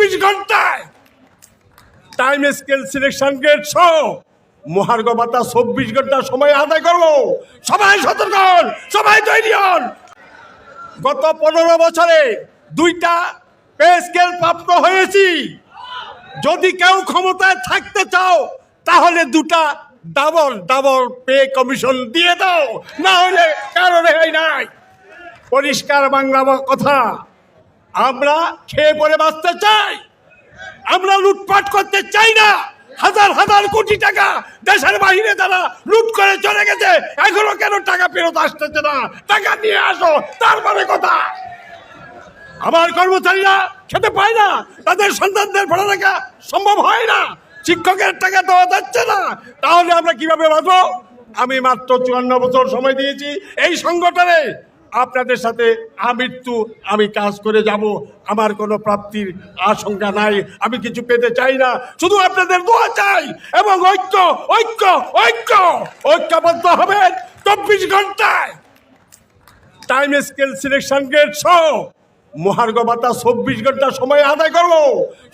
চব্বিশ ঘন্টায় time scale selection gate সহ মহার্ঘ ভাতা চব্বিশ ঘণ্টা সময় আদায় করব। সবাই সতর্ক হন, সবাই তৈরি হন। গত পনেরো বছরে দুইটা পে স্কেল প্রাপ্ত হয়েছি। যদি কেউ ক্ষমতায় থাকতে চাও, তাহলে দুটা ডাবল ডাবল পে কমিশন দিয়ে দাও। না হলে কারও রেহাই নাই। পরিষ্কার বাংলা কথা। আমরা খেয়ে পরে বাঁচতে চাই। আমরা লুটপাট করতে চাই না। হাজার হাজার কোটি টাকা দেশের বাইরে তারা লুট করে চলে গেছে, এখনও কেন টাকা ফেরত আসতেছে না? টাকা নিয়ে আসো, তার মানে কথা। আমার কর্মচারীরা খেতে পায় না, তাদের সন্তানদের পড়ালেখা সম্ভব হয় না, শিক্ষকের টাকা দেওয়া যাচ্ছে না। তাহলে আমরা কীভাবে বাঁচবো? আমি মাত্র চুয়ান্ন বছর সময় দিয়েছি, এই সংগঠনে আপনাদের সাথে আমৃত্যু, আমি কাজ করে যাব। আমার কোনো প্রাপ্তির আশঙ্কা নাই। আমি কিছু পেতে চাই না। শুধু আপনাদের দোয়া চাই এবং ঐক্য ঐক্য ঐক্য। ঐক্যবদ্ধ হবেন চব্বিশ ঘন্টায়। টাইম স্কেল সিলেকশন গেট সহ মহার্ঘ ভাতা চব্বিশ ঘণ্টা সময় আদায় করব।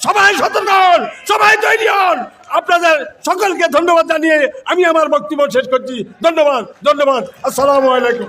সবাই সতর্ক হন, সবাই তৈরি হন। আপনাদের সকলকে ধন্যবাদ জানিয়ে আমি আমার বক্তব্য শেষ করছি। ধন্যবাদ ধন্যবাদ। আসসালামু আলাইকুম।